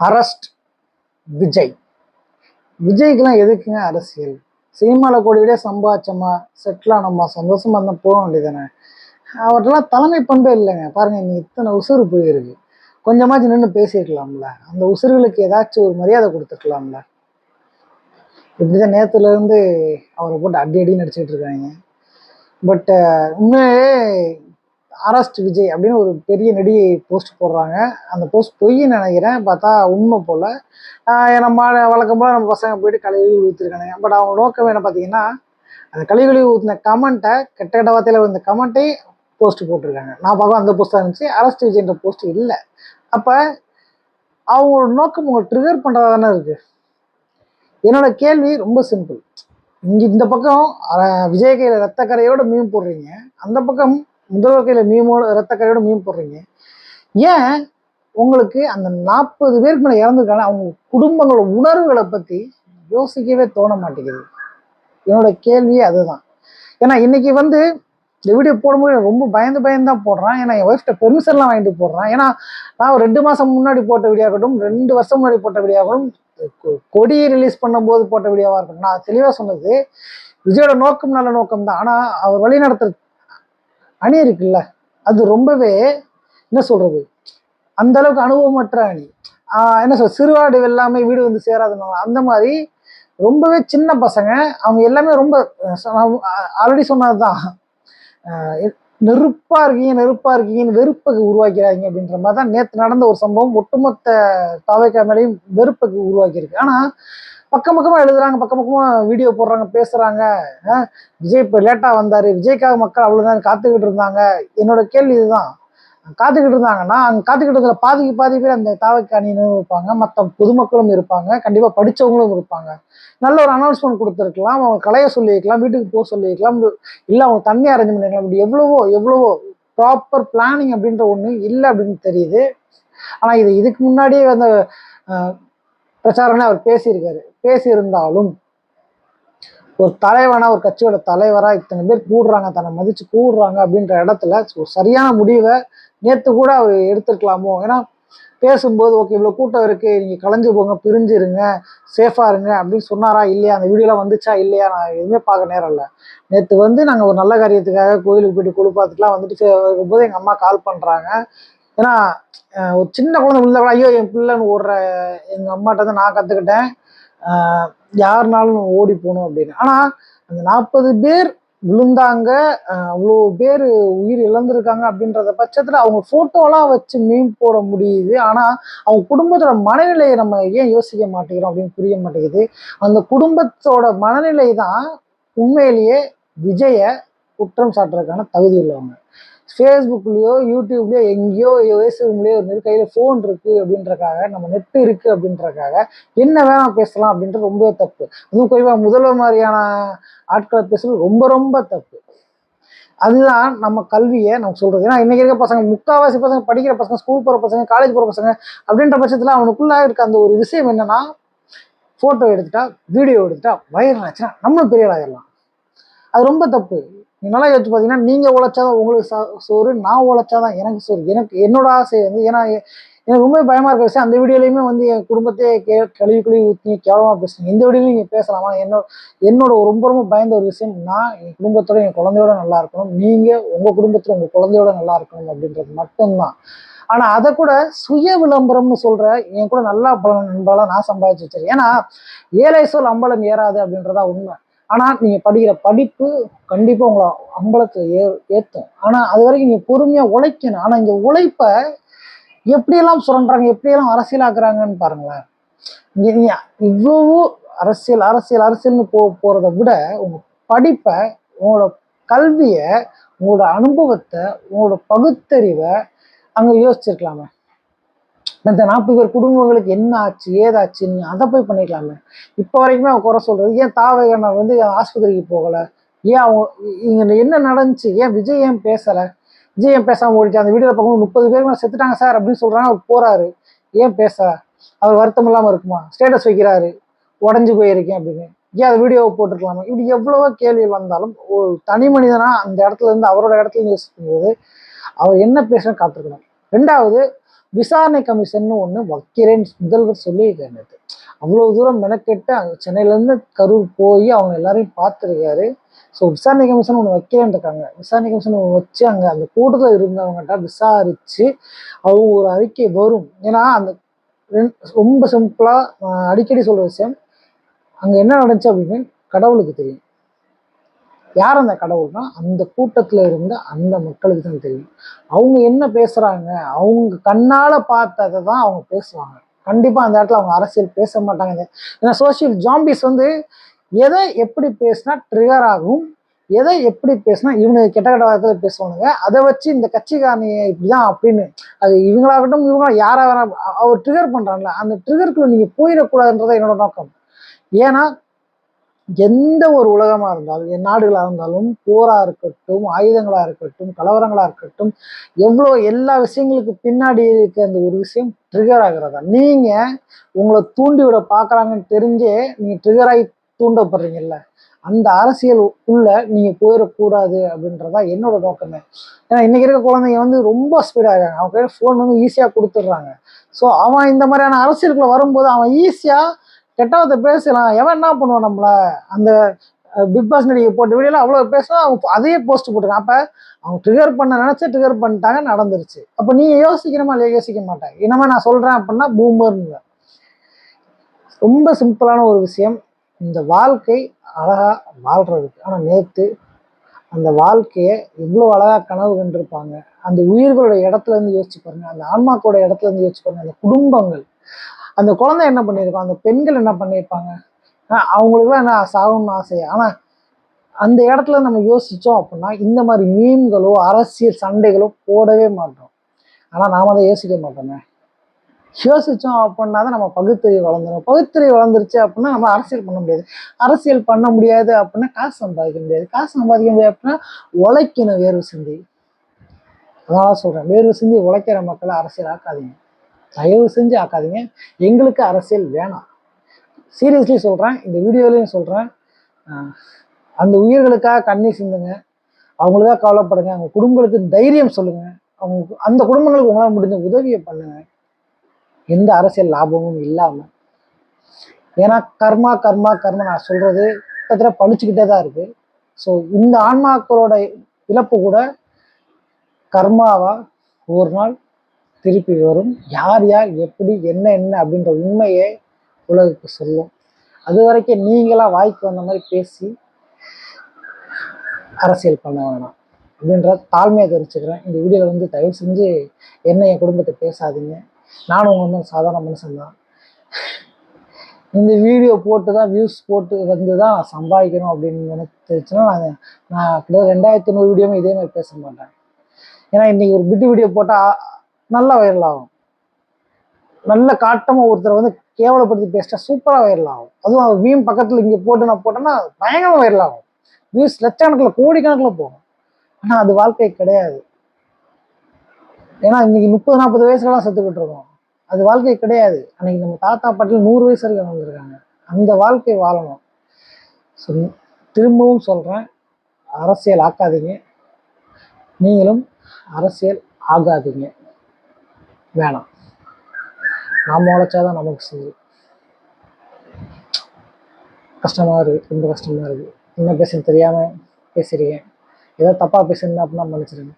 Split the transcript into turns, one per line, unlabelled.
Arrest Vijay. விஜய்க்கெலாம் எதுக்குங்க அரசியல்? சினிமாவில் கூடிய சம்பாதிச்சோமா? செட்டில் ஆனோமா? சந்தோஷமா இருந்தால் போக வேண்டியதானே அவர்கிட்டலாம் தலைமை பண்பே இல்லைங்க. பாருங்க நீ இத்தனை உசுறு போயிருக்கு. கொஞ்சமாச்சும் நின்று பேசியிருக்கலாம்ல. அந்த உசுறுகளுக்கு ஏதாச்சும் ஒரு மரியாதை கொடுத்துருக்கலாம்ல. இப்படிதான் நேரத்துலேருந்து அவரை போட்டு அடி அடி நடிச்சிட்டு இருக்காங்க. பட் உண்மையே அரஸ்ட் விஜய் அப்படின்னு ஒரு பெரிய நடிகை போஸ்ட் போடுறாங்க. அந்த போஸ்ட் பொய்ன்னு நினைக்கிறேன். பார்த்தா உண்மை போல். நம்ம வழக்கம் போல நம்ம பசங்க போயிட்டு கழுவி ஊற்றிருக்கானுங்க பட் அவங்க நோக்கம் என்ன பார்த்தீங்கன்னா அந்த கழிவுகளி ஊற்றின கமெண்ட்டை கெட்ட கெட்ட வார்த்தையில் வந்த கமெண்ட்டை போஸ்ட் போட்டிருக்காங்க. நான் பார்க்க அந்த போஸ்ட்டாக இருந்துச்சு. அரஸ்ட் விஜய்ன்ற போஸ்ட் இல்லை. அப்போ அவங்களோட நோக்கம் உங்களை ட்ரிகர் பண்ணுறதா தானே இருக்குது என்னோட கேள்வி ரொம்ப சிம்பிள் இங்கே இந்த பக்கம் அஹ், விஜய் கையில் ரத்தக்கரையோட மீன் போடுறீங்க. அந்த பக்கம் முதல் கையில் மீமோட ரத்த கரையோட மீன் போடுறீங்க. ஏன்? உங்களுக்கு அந்த நாற்பது பேருக்கு மேலே இறந்துருக்காங்க. அவங்க குடும்பங்களோட உணர்வுகளை பற்றி யோசிக்கவே தோண மாட்டேங்குது. என்னோட கேள்வியே அதுதான். ஏன்னா இன்னைக்கு வந்து இந்த வீடியோ போடும்போது எனக்கு ரொம்ப பயந்து பயந்து தான் போடுறேன். ஏன்னா என் ஒய்ஃப்ட்ட பெர்மிஷன்லாம் வாங்கிட்டு போடுறேன். ஏன்னா நான் ஒரு ரெண்டு மாதம் முன்னாடி போட்ட வீடியோ ஆகட்டும் ரெண்டு வருஷம் முன்னாடி போட்ட வீடியோ ஆகட்டும் கொ- கொடியை ரிலீஸ் பண்ணும்போது போட்ட வீடியோவாக இருக்கட்டும். நான் தெளிவாக சொன்னது விஜயோட நோக்கம் நல்ல நோக்கம் தான் ஆனால் அவர் வழி நடத்துற அணி இருக்குல்ல அது ரொம்பவே என்ன சொல்றது அந்த அளவுக்கு அனுபவமற்ற அணி. என்ன சொல்ற சிறுவாடு எல்லாமே வீடு வந்து சேராதுனால அந்த மாதிரி ரொம்பவே சின்ன பசங்க அவங்க எல்லாமே ரொம்ப ஆல்ரெடி சொன்னதுதான். நெருப்பா இருக்கீங்க நெருப்பா இருக்கீங்கன்னு வெறுப்புக்கு உருவாக்கிறாங்க அப்படின்ற மாதிரி தான் நேற்று நடந்த ஒரு சம்பவம். ஒட்டுமொத்த தாவைக்கா மேலையும் வெறுப்புக்கு உருவாக்கியிருக்கு. ஆனா பக்கம் பக்கமாக எழுதுறாங்க பக்கம் பக்கமாக வீடியோ போடுறாங்க பேசுகிறாங்க விஜய் இப்போ லேட்டாக வந்தார். விஜய்க்காக மக்கள் அவ்வளோ நேரம் காத்துக்கிட்டு இருந்தாங்க. என்னோட கேள்வி இதுதான். காத்துக்கிட்டு இருந்தாங்கன்னா அங்கே காத்துக்கிட்டு பாதிக்கு பாதி பேர் அந்த தாவைக்கு அணியினரும் இருப்பாங்க. மற்ற பொதுமக்களும் இருப்பாங்க. கண்டிப்பாக படிச்சவங்களும் இருப்பாங்க. நல்ல ஒரு அனௌன்ஸ்மெண்ட் கொடுத்துருக்கலாம். அவங்க கலைய சொல்லியிருக்கலாம் வீட்டுக்கு போக சொல்லியிருக்கலாம். இல்லை அவங்க தண்ணி அரேஞ்ச் பண்ணிருக்கலாம். இப்படி எவ்வளவோ எவ்வளவோ ப்ராப்பர் பிளானிங் அப்படின்ற ஒன்று இல்லை அப்படின்னு தெரியுது. ஆனால் இது இதுக்கு முன்னாடியே வந்து பிரச்சாரம்னு அவர் பேசியிருக்காரு. பேசியிருந்தாலும் ஒரு தலைவனா ஒரு கட்சியோட தலைவரா இத்தனை பேர் கூடுறாங்க தன்னை மதிச்சு கூடுறாங்க அப்படின்ற இடத்துல ஒரு சரியான முடிவை நேற்று கூட அவர் எடுத்துருக்கலாமோ? ஏன்னா பேசும்போது ஓகே இவ்வளோ கூட்டம் இருக்கு நீங்க கலைஞ்சு போங்க பிரிஞ்சிருங்க சேஃபா இருங்க அப்படின்னு சொன்னாரா இல்லையா? அந்த வீடியோலாம் வந்துச்சா இல்லையா? நான் எதுவுமே பார்க்க நேரம் இல்லை. நேற்று வந்து நாங்கள் ஒரு நல்ல காரியத்துக்காக கோயிலுக்கு போயிட்டு குளிப்பாத்துக்குலாம் வந்துட்டு சே- இருக்கும்போது எங்கள் அம்மா கால் பண்ணுறாங்க ஏன்னா ஒரு சின்ன குழந்தை உள்ள ஐயோ என் பிள்ளைன்னு ஓடுற எங்கள் அம்மாட்ட தான் நான் கற்றுக்கிட்டேன் யாருனாலும் ஓடி போகணும் அப்படின்னு. ஆனால் அந்த நாற்பது பேர் விழுந்தாங்க அவ்வளோ பேர் உயிர் இழந்திருக்காங்க அப்படின்றத பட்சத்தில் அவங்க ஃபோட்டோலாம் வச்சு மீன் போட முடியுது. ஆனால் அவங்க குடும்பத்தோட மனநிலையை நம்ம ஏன் யோசிக்க மாட்டேங்கிறோம் அப்படின்னு புரிய மாட்டேங்குது. அந்த குடும்பத்தோட மனநிலை தான் உண்மையிலேயே விஜய குற்றம் சாட்டுறதுக்கான தகுதி உள்ளவங்க. ஃபேஸ்புக்லேயோ யூடியூப்லேயோ எங்கேயோ பேசுவங்களேயோ இருந்து கையில் ஃபோன் இருக்குது அப்படின்றக்காக நம்ம நெட்டு இருக்குது அப்படின்றக்காக என்ன வேணால் பேசலாம் அப்படின்றது ரொம்ப தப்பு. அதுவும் குறிப்பாக முதல்வர் மாதிரியான ஆட்களை பேசுறது ரொம்ப ரொம்ப தப்பு. அதுதான் நம்ம கல்வியை நம்ம சொல்கிறது ஏன்னா இன்றைக்கி இருக்க பசங்க முக்காவாசி பசங்க படிக்கிற பசங்க ஸ்கூல் போகிற பசங்க காலேஜ் போகிற பசங்க அப்படின்ற பட்சத்தில் அவனுக்குள்ளாக இருக்க அந்த ஒரு விஷயம் என்னென்னா ஃபோட்டோ எடுத்துட்டா வீடியோ எடுத்துட்டா வைரல் ஆச்சுன்னா நம்ம பெரிய அது ரொம்ப தப்பு. நல்லா யோசிச்சு பார்த்தீங்கன்னா நீங்கள் உழைச்சாதான் உங்களுக்கு சா- சோறு நான் உழைச்சாதான் எனக்கு சோறு. எனக்கு என்னோட ஆசை வந்து ஏன்னா எனக்கு ரொம்ப பயமாக இருக்க விஷயம் அந்த வீடியோலையுமே வந்து என் குடும்பத்தையே கே கழுவி கழுவி ஊற்றி கேவலமாக பேசுங்க இந்த வீடியோலையும் நீங்கள் பேசலாமா? என்னோட என்னோட ரொம்ப ரொம்ப பயந்த ஒரு விஷயம் நான் என் குடும்பத்தோட என் குழந்தையோட நல்லா இருக்கணும். நீங்கள் உங்கள் குடும்பத்தில் உங்கள் குழந்தையோட நல்லா இருக்கணும் அப்படின்றது மட்டும்தான். ஆனால் அதை கூட சுய விளம்பரம்னு சொல்கிற என் கூட நல்லா பல நண்பர்களாக நான் சம்பாதிச்சு வச்சிருக்கேன். ஏன்னா ஏழை சொல் அம்பலம் ஏறாது அப்படின்றதா உண்மை. ஆனால் நீங்கள் படிக்கிற படிப்பு கண்டிப்பாக உங்களை அம்பலத்தை ஏ ஏற்றும் ஆனால் அது வரைக்கும் நீங்கள் பொறுமையாக உழைக்கணும். ஆனால் இங்கே உழைப்பை எப்படியெல்லாம் சுரண்டுறாங்க எப்படியெல்லாம் அரசியலாக்குறாங்கன்னு பாருங்களேன். இங்கே நீங்கள் இவ்வளவு அரசியல் அரசியல் அரசியல்னு போ போகிறத விட உங்கள் படிப்பை உங்களோட கல்வியை உங்களோட அனுபவத்தை உங்களோட பகுத்தறிவை அங்கே யோசிச்சிருக்கலாமே. இந்த நாற்பது பேர் குடும்பங்களுக்கு என்ன ஆச்சு ஏதாச்சு நீ அதை போய் பண்ணிக்கலாமே இப்போ வரைக்குமே அவன் குறை சொல்றது ஏன் தாவகனர் வந்து ஆஸ்பத்திரிக்கு போகலை? ஏன் அவங்க இங்க என்ன நடந்துச்சு? ஏன் விஜய் ஏன் பேசலை? விஜய் ஏன் ஓடிச்சு அந்த வீடியோ பார்க்கும்போது முப்பது பேர் செத்துட்டாங்க சார் அப்படின்னு சொல்றாங்க. அவர் போறாரு. ஏன் பேச? அவர் வருத்தம் இல்லாமல் இருக்குமா? ஸ்டேட்டஸ் வைக்கிறாரு. உடஞ்சி போயிருக்கேன் அப்படின்னு. ஏன் அந்த வீடியோவை போட்டிருக்கலாமா? இப்படி எவ்வளவோ கேள்விகள் வந்தாலும் ஒரு தனி மனிதனா அந்த இடத்துல இருந்து அவரோட இடத்துல இருந்து யோசிக்கும் போது அவர் என்ன பேசுறன்னு காத்திருக்கணும் ரெண்டாவது விசாரணை கமிஷன் ஒன்று வைக்கிறேன் முதல்வர் சொல்லியிருக்காரு. அவ்வளோ அவ்வளவு தூரம் மெனக்கெட்டு அங்க சென்னையிலேருந்து கரூர் போய் அவங்க எல்லாரையும் பார்த்துருக்காரு. ஸோ விசாரணை கமிஷன் ஒன்று வைக்கிறேன் இருக்காங்க விசாரணை கமிஷன் ஒன்று வச்சு அங்கே அந்த கூட்டத்தில் இருந்தவங்ககிட்ட விசாரித்து அவங்க ஒரு அறிக்கை வரும். ஏன்னா அந்த ரொம்ப சிம்பிளாக அடிக்கடி சொல்கிற விஷயம் அங்கே என்ன நடந்துச்சு அப்படின்னு கடவுளுக்கு தெரியும். யார் அந்த கடவுள்னா அந்த கூட்டத்தில் இருந்த அந்த மக்களுக்கு தான் தெரியும். அவங்க என்ன பேசுகிறாங்க அவங்க கண்ணால் பார்த்ததை தான் அவங்க பேசுவாங்க. கண்டிப்பாக அந்த இடத்துல அவங்க அரசியல் பேச மாட்டாங்க. ஏன்னா சோஷியல் ஜாம்பிஸ் வந்து எதை எப்படி பேசினா ட்ரிகர் ஆகும் எதை எப்படி பேசினா இவனுக்கு கெட்ட கெட்ட வார்த்தையில பேசுவானுங்க அதை வச்சு இந்த கட்சிக்காரனிய இப்படிதான் அப்படின்னு அது இவங்களாகட்டும் இவங்களா யாராக வேணா அவர் ட்ரிகர் பண்றாங்கல்ல அந்த ட்ரிகருக்குள்ள நீங்கள் போயிடக்கூடாதுன்றத என்னோட நோக்கம். ஏன்னா எந்த ஒரு உலகமாக இருந்தாலும் என் நாடுகளாக இருந்தாலும் போராக இருக்கட்டும் ஆயுதங்களாக இருக்கட்டும் கலவரங்களாக இருக்கட்டும் எவ்வளோ எல்லா விஷயங்களுக்கு பின்னாடி இருக்க அந்த ஒரு விஷயம் ட்ரிகர் ஆகிறதா? நீங்கள் உங்களை தூண்டி விட பார்க்கறாங்கன்னு தெரிஞ்சே நீங்கள் ட்ரிகர் ஆகி தூண்டப்படுறீங்கல்ல? அந்த அரசியல் உள்ள நீங்கள் போயிடக்கூடாது அப்படின்றதா என்னோட நோக்கமே. ஏன்னா இன்னைக்கு இருக்க குழந்தைங்க வந்து ரொம்ப ஸ்பீடாக அவங்க ஃபோன் வந்து ஈஸியாக கொடுத்துட்றாங்க. ஸோ அவன் இந்த மாதிரியான அரசியலுக்குள்ள வரும்போது அவன் ஈஸியாக கெட்டவத்தை பேசலாம். எவன் என்ன பண்ணுவான் நம்மள? அந்த பிக் பாஸ் நடிகை போட்ட வீடியோல அவ்வளோ பேசினா அவங்க அதையே போஸ்ட் போட்டுருக்கான். அப்போ அவங்க ட்ரிகர் பண்ண நினச்சி ட்ரிகர் பண்ணிட்டாங்க நடந்துருச்சு. அப்போ நீங்கள் யோசிக்கணுமா இல்லையா? யோசிக்க மாட்டேன். என்னமா நான் சொல்கிறேன் அப்படின்னா பூமர்னு ரொம்ப சிம்பிளான ஒரு விஷயம். இந்த வாழ்க்கை அழகா வாழ்றதுக்கு. ஆனால் நேற்று அந்த வாழ்க்கையை எவ்வளோ அழகா கனவு கண்டிருப்பாங்க. அந்த உயிர்களோட இடத்துல இருந்து யோசிச்சு பாருங்க. அந்த ஆன்மாக்களோட இடத்துல இருந்து யோசிச்சு பாருங்க. அந்த குடும்பங்கள். அந்த குழந்தை என்ன பண்ணியிருக்கோம்? அந்த பெண்கள் என்ன பண்ணியிருப்பாங்க? அவங்களுக்குலாம் என்ன சாகணும்னு ஆசை? ஆனால் அந்த இடத்துல நம்ம யோசித்தோம் அப்படின்னா இந்த மாதிரி மீன்களோ அரசியல் சண்டைகளோ போடவே மாட்டோம். ஆனால் நாம் அதை யோசிக்க மாட்டோமே. யோசித்தோம் அப்படின்னா தான் நம்ம பகுத்தறிவு வளர்ந்துடும் பகுத்தறிவு வளர்ந்துருச்சு அப்படின்னா நம்ம அரசியல் பண்ண முடியாது. அரசியல் பண்ண முடியாது அப்படின்னா காசு சம்பாதிக்க முடியாது. காசு சம்பாதிக்க முடியாது அப்படின்னா உழைக்கணும் வேர்வு சிந்தி. அதனால சொல்கிறேன் வேர்வு சிந்தி உழைக்கிற மக்களை அரசியல் ஆக்காதீங்க தயவு செஞ்சு ஆக்காதீங்க. எங்களுக்கு அரசியல் வேணாம். சீரியஸ்லி சொல்கிறேன் இந்த வீடியோலையும் சொல்கிறேன் அந்த உயிர்களுக்காக கண்ணீர் சிந்துங்க. அவங்களுக்காக கவலைப்படுங்க. அவங்க குடும்பங்களுக்கு தைரியம் சொல்லுங்க. அவங்க அந்த குடும்பங்களுக்கு உங்களால் முடிஞ்ச உதவியை பண்ணுங்க. எந்த அரசியல் லாபமும் இல்லாமல் ஏன்னா கர்மா கர்மா கர்மா நான் சொல்றது கிட்டத்தட்ட பழிச்சுக்கிட்டே தான் இருக்கு. ஸோ இந்த ஆன்மாக்களோட இழப்பு கூட கர்மாவா? ஒரு நாள் திருப்பி வரும். யார் யார் எப்படி என்ன என்ன அப்படின்ற உண்மையை உலகுக்கு சொல்லும். அது வரைக்கும் நீங்களா வாய்க்கு வந்த மாதிரி பேசி அரசியல் பண்ண வேணாம் அப்படின்ற தாழ்மையை தெரிவிச்சுக்கிறேன் இந்த வீடியோவில் வந்து தயவு செஞ்சு என்ன என் குடும்பத்தை பேசாதீங்க. நானும் உங்க வந்து சாதாரண மனுஷன் தான். இந்த வீடியோ போட்டு தான் வியூஸ் போட்டு வந்து தான் நான் சம்பாதிக்கணும் அப்படின்னு எனக்கு தெரிஞ்சுன்னா நான் நான் கிட்டத்தட்ட ரெண்டாயிரத்தி நூறு வீடியோவும் இதே மாதிரி பேச மாட்டேன். ஏன்னா இன்னைக்கு ஒரு பிட்டு வீடியோ போட்டால் நல்லா வைரல் ஆகும். நல்ல காட்டமாக ஒருத்தர் வந்து கேவலப்படுத்தி பேசிட்டா சூப்பராக வைரல் ஆகும். அதுவும் அவர் மீம் பக்கத்தில் இங்கே போட்டு நான் போட்டேன்னா பயங்கரமாக வைரல் ஆகும். வியூஸ் லட்சக்கணக்கில் கோடிக்கணக்கில் போகும். ஆனால் அது வாழ்க்கை கிடையாது. ஏன்னா இன்னைக்கு முப்பது நாற்பது வயசுலலாம் செத்துக்கிட்டு இருக்கோம். அது வாழ்க்கை கிடையாது. அன்னைக்கு நம்ம தாத்தா பாட்டில் நூறு வயசு வரைக்கும் வந்திருக்காங்க அந்த வாழ்க்கை வாழணும். ஸோ திரும்பவும் சொல்கிறேன் அரசியல் ஆக்காதீங்க. நீங்களும் அரசியல் ஆகாதீங்க. வேணாம். நாம் உழைச்சாதான் நமக்கு சரி. கஷ்டமாக இருக்குது ரொம்ப கஷ்டமாக இருக்குது என்ன பேசுன்னு தெரியாமல் பேசுகிறீங்க ஏதோ தப்பாக பேசுறீங்க அப்படின்னா மன்னிச்சிருங்க